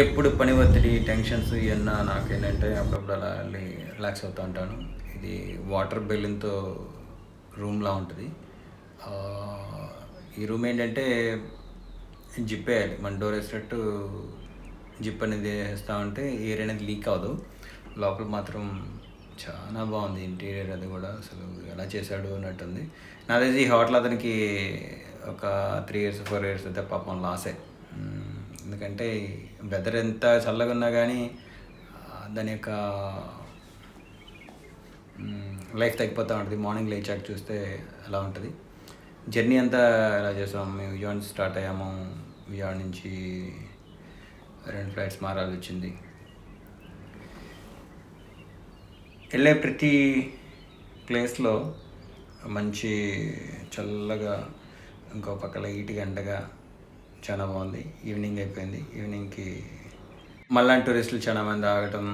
ఎప్పుడు పని ఒత్తిడి టెన్షన్స్ ఇవన్నా నాకేంటంటే అప్పుడప్పుడు అలా వెళ్ళి రిలాక్స్ అవుతూ ఉంటాను. ఇది వాటర్ బెలూన్తో రూమ్లా ఉంటుంది. ఈ రూమ్ ఏంటంటే జిప్ వేయాలి మన డోర్ వేసేటట్టు జిప్ అనేది వేస్తూ ఉంటే ఎయిర్ అనేది లీక్ అవ్వదు. లోపల మాత్రం చాలా బాగుంది ఇంటీరియర్ అది కూడా. అసలు ఎలా చేశాడు అన్నట్టుంది. నా తెలిసి ఈ హోటల్ అతనికి ఒక త్రీ ఇయర్స్ ఫోర్ ఇయర్స్ అయితే పాపం లాసే. ఎందుకంటే వెదర్ ఎంత చల్లగా ఉన్నా కానీ దాని యొక్క లైఫ్ తగ్గిపోతూ ఉంటుంది. మార్నింగ్ లేచాక చూస్తే అలా ఉంటుంది. జర్నీ అంతా ఎలా చేసాం మేము విజయవాడ నుంచి స్టార్ట్ అయ్యాము. విజయవాడ నుంచి రెండు ఫ్లైట్స్ మారాల్సి వచ్చింది. వెళ్ళే ప్రతి ప్లేస్లో మంచి చల్లగా ఇంకో పక్క లైట్గా ఎండగా చాలా బాగుంది. ఈవినింగ్ అయిపోయింది. ఈవినింగ్కి మళ్ళా టూరిస్టులు చాలా మంది ఆగటం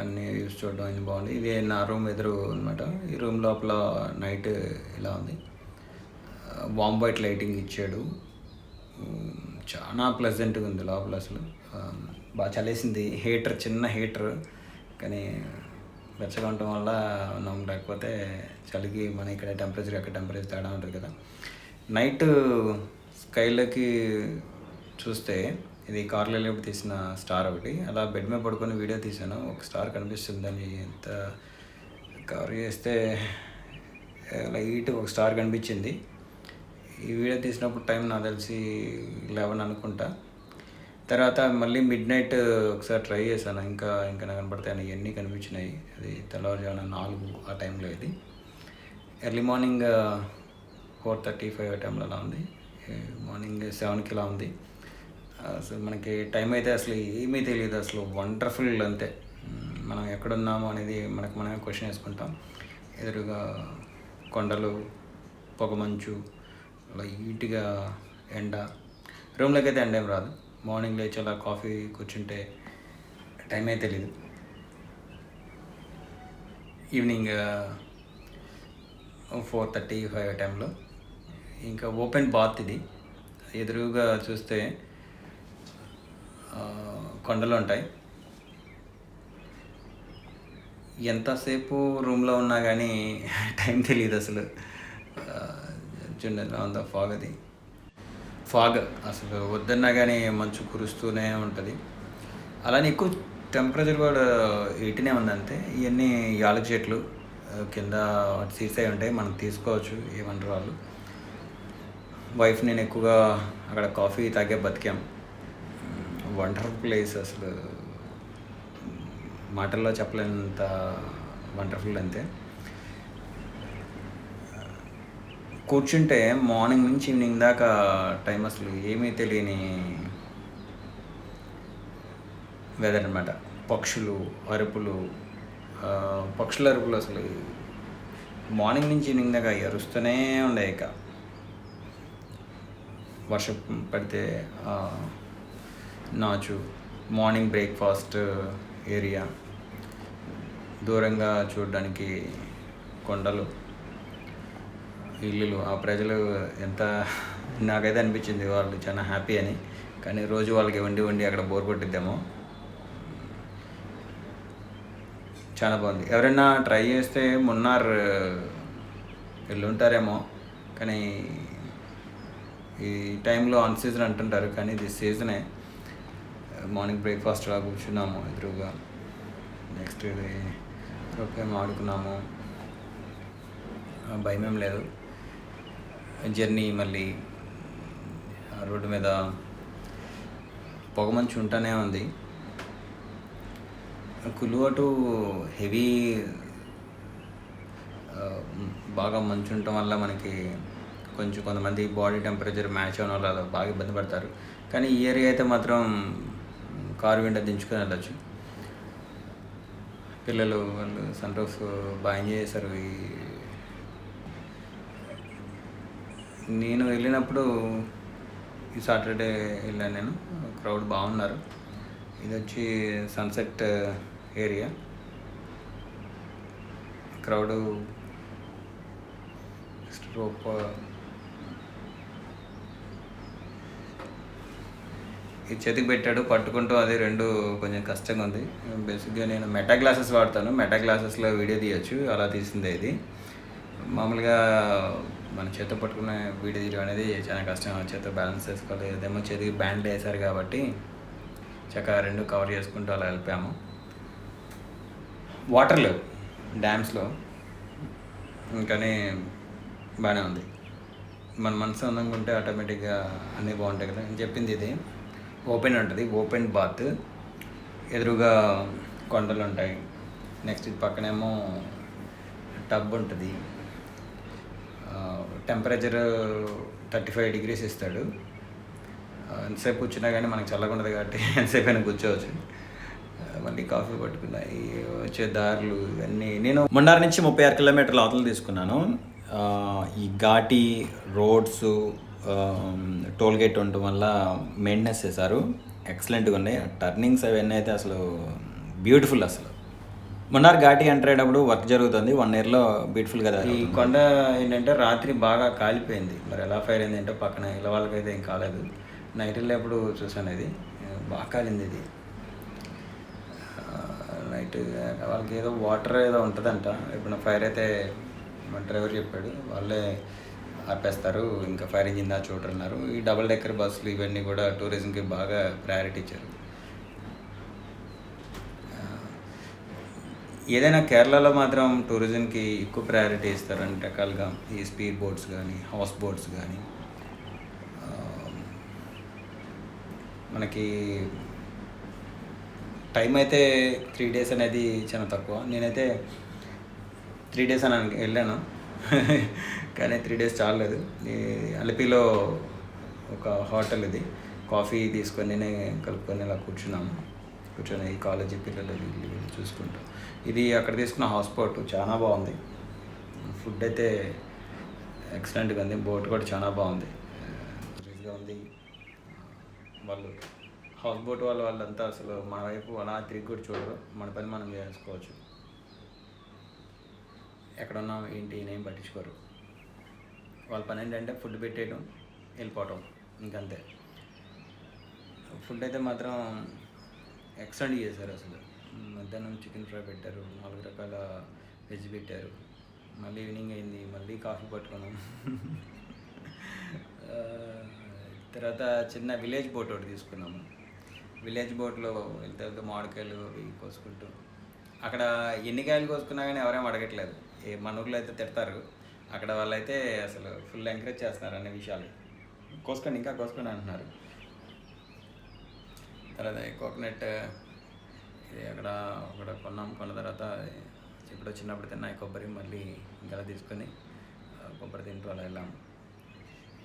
అన్నీ అన్ని వ్యూస్ చూడడం ఇది బాగుంది. ఇది నా రూమ్ ఎదురు అనమాట ఈ రూమ్ లోపల నైట్ ఇలా ఉంది. బాంబైట్ వైట్ లైటింగ్ ఇచ్చాడు. చాలా ప్లెజెంట్గా ఉంది లోపల అసలు. బాగా చలేసింది హీటర్ చిన్న హీటర్ కానీ వెచ్చగా ఉండటం వల్ల ఉన్నాం. లేకపోతే చలికి మన ఇక్కడ టెంపరేచర్ అక్కడ టెంపరేచర్ తేడా ఉంటుంది కదా. నైట్ స్కైలోకి చూస్తే ఇది కార్లో లేపు తీసిన స్టార్ ఒకటి. అలా బెడ్ మీద పడుకొని వీడియో తీసాను ఒక స్టార్ కనిపిస్తుందని ఎంత కవర్ చేస్తే లైట్ ఒక స్టార్ కనిపించింది. ఈ వీడియో తీసినప్పుడు టైం నాకు తెలిసి లెవెన్ అనుకుంటా. తర్వాత మళ్ళీ మిడ్ నైట్ ఒకసారి ట్రై చేశాను. ఇంకా ఇంకా నాకు కనపడతాయి ఇవన్నీ కనిపించినాయి. అది తెల్లవారుజామున నాలుగు ఆ టైంలో ఇది. Early morning four thirty five ఆ టైంలో అలా ఉంది. మార్నింగ్ సెవెన్కి ఇలా ఉంది. అసలు మనకి టైం అయితే అసలు ఏమీ తెలియదు అసలు వండర్ఫుల్ అంతే. మనం ఎక్కడున్నాము అనేది మనకు మనమే క్వశ్చన్ వేసుకుంటాం. ఎదురుగా కొండలు పొగమంచు లైట్గా ఎండ. రూమ్లోకి అయితే ఎండ ఏం రాదు. మార్నింగ్ లేచి అలా కాఫీ కూర్చుంటే టైం అయితే తెలీదు. ఈవినింగ్ ఫోర్ థర్టీ ఫైవ్ టైంలో ఇంకా ఓపెన్ బాత్ ఇది. ఎదురుగా చూస్తే కొండలు ఉంటాయి. ఎంతసేపు రూమ్లో ఉన్నా కానీ టైం తెలియదు అసలు. చూడండి ఆన్ ద ఫాగ్ అది. ఫాగ్ అసలు వద్దన్నా కానీ మంచు కురుస్తూనే ఉంటుంది. అలానే ఎక్కువ టెంపరేచర్ కూడా ఎయిటీనే ఉందంతే. ఇవన్నీ యాలక చెట్లు కింద సీట్స్ అయి ఉంటాయి. మనం తీసుకోవచ్చు ఏమంటారు వాళ్ళు. వైఫ్ నేను ఎక్కువగా అక్కడ కాఫీ తాగే బతికాం. వండర్ఫుల్ ప్లేస్ అసలు. మాటల్లో చెప్పలేనంత వండర్ఫుల్ అంతే. కూర్చుంటే మార్నింగ్ నుంచి ఈవినింగ్ దాకా టైం అసలు ఏమీ తెలియని వెదర్ అనమాట పక్షులు అరుపులు పక్షుల అరుపులు అసలు మార్నింగ్ నుంచి ఈవినింగ్ దాకా అరుస్తూనే ఉండే ఇక. వర్షం పడితే నాచు మార్నింగ్ బ్రేక్ఫాస్ట్ ఏరియా దూరంగా చూడడానికి కొండలు ఇల్లులు. ఆ ప్రజలు ఎంత నాకైతే అనిపించింది వాళ్ళు చాలా హ్యాపీ అని. కానీ రోజు వాళ్ళకి వండి వండి అక్కడ బోర్ కొట్టిద్దేమో. చాలా బాగుంది. ఎవరైనా ట్రై చేస్తే మున్నార్ వెళ్ళుంటారేమో. కానీ ఈ టైంలో అన్ సీజన్ అంటుంటారు కానీ ఇది సీజనే. మార్నింగ్ బ్రేక్ఫాస్ట్ అలా కూర్చున్నాము ఎదురుగా. నెక్స్ట్ ఇది రూపాయి ఆడుకున్నాము భయం ఏం లేదు. జర్నీ మళ్ళీ రోడ్డు మీద పొగ మంచు ఉంటూనే ఉంది. కులువటు హెవీ బాగా మంచు ఉండటం వల్ల మనకి కొంచెం కొంతమంది బాడీ టెంపరేచర్ మ్యాచ్ అవడం వల్ల బాగా ఇబ్బంది పడతారు. కానీ ఈ ఏరియా అయితే మాత్రం కారు విండో దించుకొని వెళ్ళచ్చు. పిల్లలు వాళ్ళు సన్ రూఫ్ బాగా ఎంజాయ్ చేశారు. ఈ నేను వెళ్ళినప్పుడు ఈ సాటర్డే వెళ్ళాను నేను. క్రౌడ్ బాగున్నారు. ఇది వచ్చి సన్సెట్ ఏరియా. క్రౌడ్ రోప్ ఇది చేతికి పెట్టాడు పట్టుకుంటూ అది రెండు కొంచెం కష్టంగా ఉంది. బేసిక్గా నేను మెటా గ్లాసెస్ వాడతాను. మెటా గ్లాసెస్లో వీడియో తీయచ్చు అలా తీసిందే ఇది. మామూలుగా మన చేతితో పట్టుకునే వీడియో తీయడం అనేది చాలా కష్టం. చేతితో బ్యాలెన్స్ చేసుకోవాలి. ఏదేమో చేతికి బ్యాండ్ వేశారు కాబట్టి చక్కగా రెండు కవర్ చేసుకుంటూ అలా వెళ్ళిపోయాము. వాటర్ లేవు డ్యామ్స్లో ఇంకానే బాగానే ఉంది. మన మనసు అందంగా ఉంటే ఆటోమేటిక్గా అన్నీ బాగుంటాయి కదా. అని చెప్పింది ఇది. ఓపెన్ ఉంటుంది ఓపెన్ బాత్. ఎదురుగా కొండలు ఉంటాయి నెక్స్ట్ ఇది పక్కనేమో టబ్ ఉంటుంది. టెంపరేచర్ థర్టీ ఫైవ్ డిగ్రీస్ ఇస్తాడు. ఎంతసేపు కూర్చున్నా కానీ మనకు చల్లగా ఉండదు కాబట్టి ఎంతసేపు అయినా కూర్చోవచ్చు. మళ్ళీ కాఫీ పట్టుకున్నాయి వచ్చే దారులు ఇవన్నీ. నేను మొండార్ నుంచి ముప్పై ఆరు కిలోమీటర్ల అవతలు తీసుకున్నాను. ఈ ఘాటి రోడ్స్ టోల్ గేట్ ఉండటం వల్ల మెయింటెనెన్స్ చేశారు. ఎక్సలెంట్గా ఉన్నాయి. టర్నింగ్స్ అవన్నీ అయితే అసలు బ్యూటిఫుల్ అసలు. మొన్నార్ ఘాటి ఎంటర్ అయ్యేటప్పుడు వర్క్ జరుగుతుంది. వన్ ఇయర్లో బ్యూటిఫుల్ కదా ఈ కొండ ఏంటంటే రాత్రి బాగా కాలిపోయింది. మరి ఎలా ఫైర్ అయింది అంటే పక్కన ఇలా వాళ్ళకైతే ఏం కాలేదు. నైట్ వెళ్ళేప్పుడు చూసాను ఇది. బాగా కాలింది ఇది. నైట్ వాళ్ళకి ఏదో వాటర్ ఏదో ఉంటుందంట. ఇప్పుడు ఫైర్ అయితే మన డ్రైవర్ చెప్పాడు. వాళ్ళే ఆపేస్తారు. ఇంకా ఫైర్ ఇంజిన్ దా చూడరన్నారు ఈ డబుల్ డెక్కర్ బస్సులు ఇవన్నీ కూడా టూరిజంకి బాగా ప్రయారిటీ ఇచ్చారు. ఏదైనా కేరళలో మాత్రం టూరిజంకి ఎక్కువ ప్రయారిటీ ఇస్తారు అన్ని రకాలుగా ఈ స్పీడ్ బోట్స్ కానీ హౌస్ బోట్స్ కానీ మనకి టైం అయితే త్రీ డేస్ అనేది చాలా తక్కువ. నేనైతే త్రీ డేస్ అని వెళ్ళాను. కానీ త్రీ డేస్ చాలలేదు. అలిపిలో ఒక హోటల్ ఇది. కాఫీ తీసుకొని కలుపుకొని ఇలా కూర్చున్నాము. కూర్చొని ఈ కాలేజీ పిల్లలు వీళ్ళు చూసుకుంటూ. ఇది అక్కడ తీసుకున్న హాస్పోర్ట్ చాలా బాగుంది. ఫుడ్ అయితే ఎక్సలెంట్గా ఉంది. బోట్ కూడా చాలా బాగుంది. రిచ్గా ఉంది. వాళ్ళు హౌస్ బోట్ వాళ్ళు వాళ్ళంతా అసలు మన వైపు అలా తిరిగి కూడా చూడరు. మన పని మనం చేసుకోవచ్చు. ఎక్కడున్నాం ఏంటి ఏం పట్టించుకోరు. వాళ్ళ పని ఏంటంటే ఫుడ్ పెట్టేయడం వెళ్ళిపోవటం ఇంకంతే. ఫుడ్ అయితే మాత్రం ఎక్సలెంట్ చేశారు అసలు. మధ్యాహ్నం చికెన్ ఫ్రై పెట్టారు నాలుగు రకాల వెజ్ పెట్టారు. మళ్ళీ ఈవినింగ్ అయింది మళ్ళీ కాఫీ పట్టుకున్నాం. తర్వాత చిన్న విలేజ్ బోట్ ఒకటి తీసుకున్నాము. విలేజ్ బోట్లో వెళ్తే వెళ్తే మామిడికాయలు అవి కోసుకుంటూ అక్కడ ఎన్ని కాయలు కోసుకున్నా కానీ ఎవరేం అడగట్లేదు. మన ఊర్లో అయితే తిడతారు అక్కడ వాళ్ళైతే అసలు ఫుల్ ఎంకరేజ్ చేస్తున్నారు అనే విషయాలు. కోసుకొని ఇంకా కోసుకొని అంటున్నారు. తర్వాత కోకోనట్ ఇది అక్కడ అక్కడ కొన్నాం కొన్న తర్వాత ఇప్పుడు చిన్నప్పుడు తిన్నా కొబ్బరి మళ్ళీ ఇంకా తీసుకొని కొబ్బరి తింటూ అలా వెళ్ళాము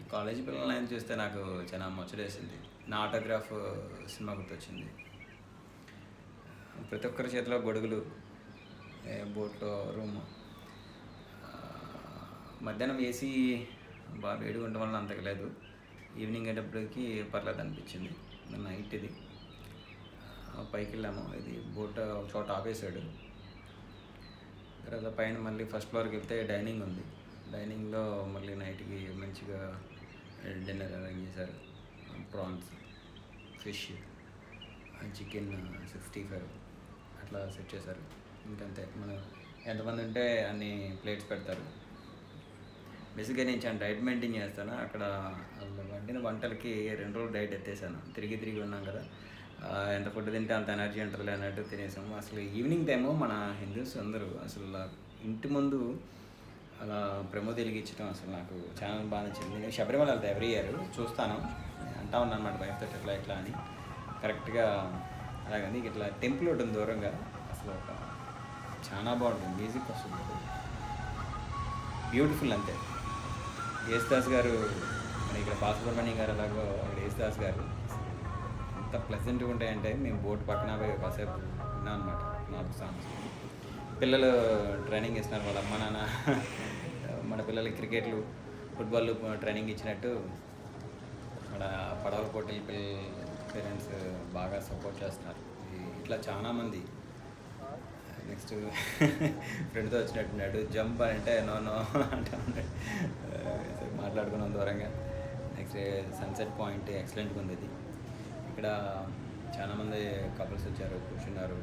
ఈ కాలేజీ పిల్లలని చూస్తే నాకు చాలా ముచ్చటేసింది. నా ఆటోగ్రాఫ్ సినిమా గుర్తొచ్చింది. ప్రతి ఒక్కరి చేతిలో గొడుగులు బోట్లో రూమ్. మధ్యాహ్నం ఏసీ బాగా వేడిగా ఉండడం వల్ల అంతకలేదు ఈవినింగ్ అయ్యేటప్పటికి పర్లేదు అనిపించింది. నైట్ ఇది. పైకి వెళ్ళాము. ఇది బోట్ ఒక చోట ఆపేసాడు తర్వాత పైన మళ్ళీ ఫస్ట్ ఫ్లోర్కి వెళ్తే డైనింగ్ ఉంది. డైనింగ్లో మళ్ళీ నైట్కి మంచిగా డిన్నర్ అరేంజ్ చేశారు. Prawns fish chicken sixty five అట్లా సెట్ చేశారు. ఇంకంతే. మనం ఎంతమంది ఉంటే అన్ని ప్లేట్స్ పెడతారు. బేసిక్గా నేను చాలా డైట్ మెయింటైన్ చేస్తాను. అక్కడ వాళ్ళు వండిన వంటలకి రెండు రోజులు డైట్ ఎత్తేసాను. తిరిగి తిరిగి ఉన్నాం కదా. ఎంత ఫుడ్ తింటే అంత ఎనర్జీ ఉంటుంది అన్నట్టు తినేసాము. అసలు ఈవినింగ్ టైము మన హిందూస్ అందరూ అసలు ఇంటి ముందు అలా ప్రమో తెలిగించడం అసలు నాకు చాలా బాగా నచ్చింది. నేను శబరిమల వెళ్తా ఎవ్రీ ఇయర్ చూస్తాను. అంటా ఉన్నాను అనమాట వైఫ్తో ఇట్లా ఇట్లా అని. కరెక్ట్గా అలాగని ఇట్లా టెంపుల్ ఉంటుంది దూరంగా. అసలు ఒక చాలా బాగుంటుంది. మ్యూజిక్ వస్తుంది. బ్యూటిఫుల్ అంతే. యేసుదాస్ గారు మన ఇక్కడ బాలసుబ్రహ్మణ్యం గారు అలాగో అక్కడ యేసుదాస్ గారు ఎంత ప్లెజెంట్గా ఉంటాయంటే మేము బోట్ పక్కన పోయి కాసేపు విన్నాం అనమాట నాలుగు సాంగ్స్ పిల్లలు ట్రైనింగ్ ఇస్తున్నారు వాళ్ళ అమ్మ నాన్న మన పిల్లలకి క్రికెట్లు ఫుట్బాల్ ట్రైనింగ్ ఇచ్చినట్టు మన పడవల పోటీల పేరెంట్స్ బాగా సపోర్ట్ చేస్తున్నారు. ఇట్లా చాలామంది నెక్స్ట్ ఫ్రెండ్తో వచ్చినట్టున్నాడు. జంప్ అంటే నో నో అంటా ఉన్నాడు. మాట్లాడుకున్నాం దూరంగా. నెక్స్ట్ సన్సెట్ పాయింట్ ఎక్సలెంట్గా ఉంది ఇది. ఇక్కడ చాలామంది కపుల్స్ వచ్చారు కూర్చున్నారు.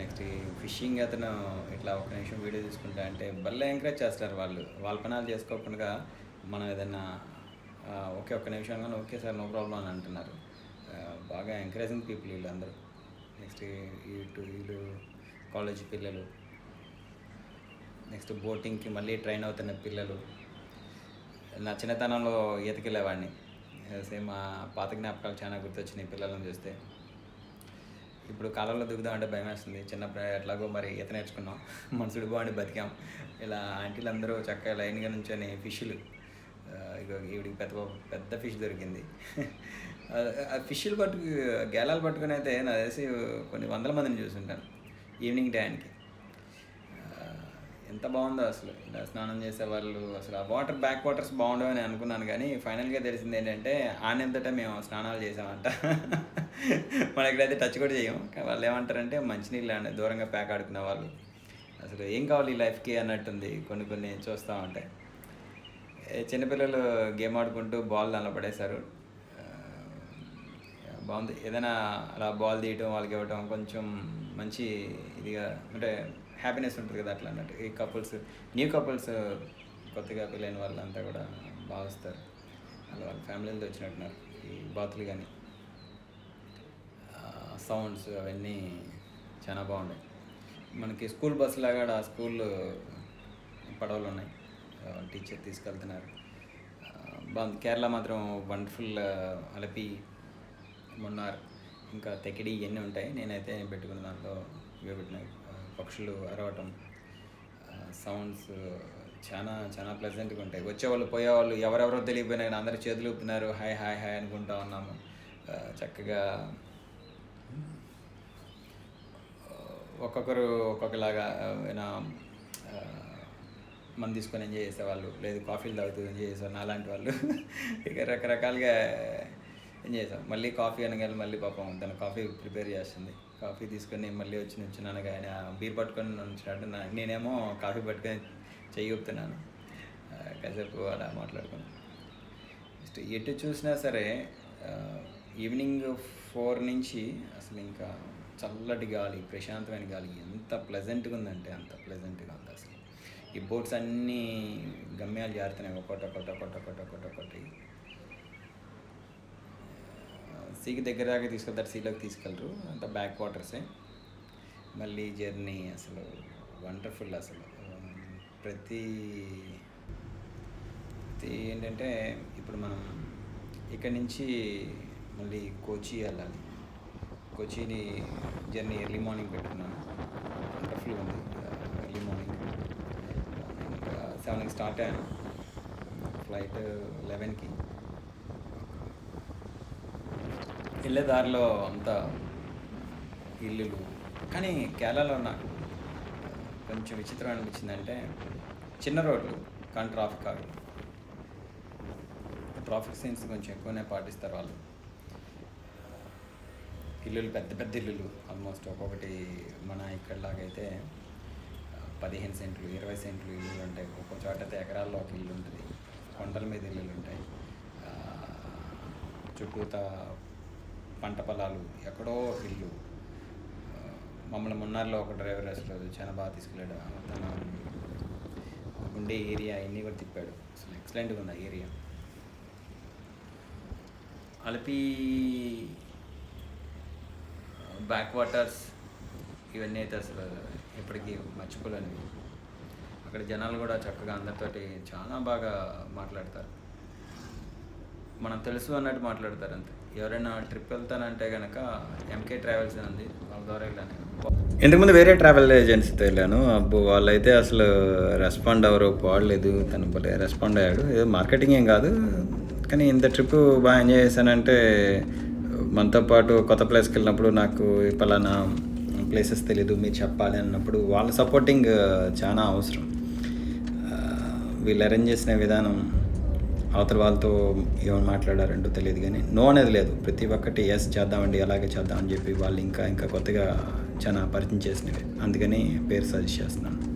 నెక్స్ట్ ఫిషింగ్ అతను ఇట్లా ఒక నిమిషం వీడియో తీసుకుంటా అంటే భలే ఎంకరేజ్ చేస్తారు వాళ్ళు. వాళ్ళ పనాలు చేసుకోకుండా మనం ఏదైనా ఓకే ఒక్క నిమిషం కానీ ఓకే సార్ నో ప్రాబ్లం అని అంటున్నారు. బాగా ఎంకరేజింగ్ పీపుల్ వీళ్ళు అందరూ నెక్స్ట్ ఇటు వీళ్ళు కాలేజీ పిల్లలు. నెక్స్ట్ బోటింగ్కి మళ్ళీ ట్రైన్ అవుతున్న పిల్లలు. నా చిన్నతనంలో ఈతకెళ్ళేవాడిని సేమ్ మా పాత జ్ఞాపకాలు చాలా గుర్తొచ్చినాయి పిల్లలను చూస్తే. ఇప్పుడు కాలంలో దిగుదామంటే భయం వేస్తుంది చిన్నప్పుడు ఎట్లాగో మరి ఈత నేర్చుకున్నాం. మనసుడు బాగుండి బతికాం. ఇలా ఆంటీలు అందరూ చక్కగా లైన్గా నుంచొని ఫిష్లు ఇక ఈవిడికి పెద్ద పెద్ద ఫిష్ దొరికింది. ఆ ఫిష్లు పట్టుకు గేలాలు పట్టుకుని అయితే నా తెలిసి కొన్ని వందల మందిని చూసుంటాను. ఈవినింగ్ టైంకి. ఎంత బాగుందో అసలు. ఇలా స్నానం చేసేవాళ్ళు అసలు ఆ వాటర్ బ్యాక్ వాటర్స్ బాగుండవని అనుకున్నాను కానీ ఫైనల్గా తెలిసింది ఏంటంటే ఆనందట మేము స్నానాలు చేసామంట. మన ఇక్కడైతే టచ్ కూడా చేయము. వాళ్ళు ఏమంటారంటే మంచినీళ్ళు అండి దూరంగా ప్యాక్ ఆడుకునే వాళ్ళు. అసలు ఏం కావాలి ఈ లైఫ్కి అన్నట్టుంది కొన్ని కొన్ని చూస్తూ ఉంటాయి. చిన్నపిల్లలు గేమ్ ఆడుకుంటూ బాల్ దానిలో పడేశారు బాగుంది. ఏదైనా అలా బాల్ తీయటం వాళ్ళకి ఇవ్వటం కొంచెం మంచి ఇదిగా అంటే హ్యాపీనెస్ ఉంటుంది కదా అట్లా అన్నట్టు. ఈ కపుల్స్ న్యూ కపుల్స్ కొత్తగా పెళ్ళైన వాళ్ళంతా కూడా బాగా వస్తారు అలా వాళ్ళ ఫ్యామిలీలతో వచ్చినట్టున్నారు. ఈ బాతులు కానీ సౌండ్స్ అవన్నీ చాలా బాగున్నాయి. మనకి స్కూల్ బస్ లాగా ఆడ స్కూల్ పడవలు ఉన్నాయి. టీచర్ తీసుకెళ్తున్నారు. బాగుంది. కేరళ మాత్రం వండర్ఫుల్ అలపి మున్నార్. ఇంకా తెకిడి ఇవన్నీ ఉంటాయి. నేనైతే పెట్టుకున్న దాంట్లో ఇవే పెట్టినాయి పక్షులు అరవటం సౌండ్స్ చాలా చాలా ప్లెజెంట్గా ఉంటాయి. వచ్చేవాళ్ళు పోయేవాళ్ళు ఎవరెవరో తెలియపోయినా అందరు చేతులు ఊపుతున్నారు. హాయ్ హాయ్ హాయ్ అనుకుంటా ఉన్నాము. చక్కగా ఒక్కొక్కరు ఒక్కొక్కలాగా ఏమైనా మంది తీసుకొని ఎంజాయ్ చేసేవాళ్ళు. లేదు కాఫీలు తాగుతూ ఎంజాయ్ చేసేవాళ్ళు. అలాంటి వాళ్ళు. ఇక రకరకాలుగా చేసాం? మళ్ళీ కాఫీ అనగానే మళ్ళీ పాపం తను కాఫీ ప్రిపేర్ చేస్తుంది. కాఫీ తీసుకొని మళ్ళీ వచ్చి నుంచున్నాను. ఆయన బీర్ పట్టుకొని నుంచున్నాడు. నేనేమో కాఫీ పట్టుకొని చెయ్యి ఊపుతున్నాను. కాసేపు అలా మాట్లాడుకున్నాను నెక్స్ట్ ఎటు చూసినా సరే ఈవినింగ్ ఫోర్ నుంచి అసలు ఇంకా చల్లటి గాలి ప్రశాంతమైన గాలి ఎంత ప్లెజెంట్గా ఉందంటే అంత ప్లెజెంట్గా ఉంది అసలు. ఈ బోట్స్ అన్నీ గమ్యాలు జారుతున్నాయి. ఒకటి ఒకటి ఒకటి ఒకటి ఒకటి ఒకటి సీకి దగ్గర దాకా తీసుకెళ్తారు సీలోకి తీసుకెళ్ళరు అంత బ్యాక్ వాటర్సే మళ్ళీ జర్నీ అసలు వండర్ఫుల్ అసలు. ప్రతి ప్రతి ఏంటంటే ఇప్పుడు మనం ఇక్కడి నుంచి మళ్ళీ కోచి వెళ్ళాలి. కోచిని జర్నీ ఎర్లీ మార్నింగ్ పెట్టుకున్నాను. వండర్ఫుల్ ఉంది. ఎర్లీ మార్నింగ్ ఇంకా సెవెన్కి స్టార్ట్ అయ్యాను. ఫ్లైట్ లెవెన్కి వెళ్ళే దారిలో అంతా ఇల్లులు. కానీ కేరళలో నాకు కొంచెం విచిత్రం అనిపించిందంటే చిన్న రోడ్లు కానీ ట్రాఫిక్ ఆగదు ట్రాఫిక్ సీన్స్ కొంచెం ఎక్కువనే పాటిస్తారు వాళ్ళు. ఇల్లులు పెద్ద పెద్ద ఇల్లులు ఆల్మోస్ట్ ఒక్కొక్కటి మన ఇక్కడలాగైతే పదిహేను సెంట్లు ఇరవై సెంట్లు ఇల్లులు ఉంటాయి. ఒక్కో చోట అయితే ఎకరాల్లో ఒక ఇల్లు ఉంటుంది. కొండల మీద ఇల్లులు ఉంటాయి. చుట్టూతా పంట పొలాలు ఎక్కడో ఇల్లు. మమ్మల్ని మున్నార్లో ఒక డ్రైవర్ అసలు చాలా బాగా తీసుకెళ్ళాడు. తన ఉండే ఏరియా అన్నీ కూడా తిప్పాడు. అసలు ఎక్సలెంట్గా ఉంది ఆ ఏరియా. అలపి బ్యాక్ వాటర్స్ ఇవన్నీ అయితే అసలు ఎప్పటికీ మర్చిపోలేనివి. అక్కడ జనాలు కూడా చక్కగా అందరితోటి చాలా బాగా మాట్లాడతారు. మనం తెలుసు అన్నట్టు మాట్లాడతారు అంతే. ఎవరైనా ట్రిప్ వెళ్తానంటే కనుక ఎంకే ట్రావెల్స్ ఉంది వాళ్ళ ద్వారా వెళ్ళాను. ఇంతకుముందు వేరే ట్రావెల్ ఏజెన్సీతో వెళ్ళాను. అబ్బో వాళ్ళైతే అసలు రెస్పాండ్ అవ్వరు పాడలేదు తను భలే రెస్పాండ్ అయ్యాడు. ఏదో మార్కెటింగ్ ఏం కాదు. కానీ ఇంత ట్రిప్ బాగా ఎంజాయ్ చేశానంటే మనతో పాటు కొత్త ప్లేస్కి వెళ్ళినప్పుడు నాకు ఈ పలానా ప్లేసెస్ తెలీదు మీరు చెప్పాలి అన్నప్పుడు వాళ్ళ సపోర్టింగ్ చాలా అవసరం. వీళ్ళు అరేంజ్ చేసిన విధానం అవతల వాళ్ళతో ఏమైనా మాట్లాడారంటో తెలియదు కానీ నో అనేది లేదు. ప్రతి ఒక్కటి ఎస్ చేద్దామండి అలాగే చేద్దామని చెప్పి వాళ్ళు ఇంకా ఇంకా కొత్తగా చాలా పరిచయం చేసినవి. అందుకని పేరు సజెస్ట్ చేస్తున్నాను.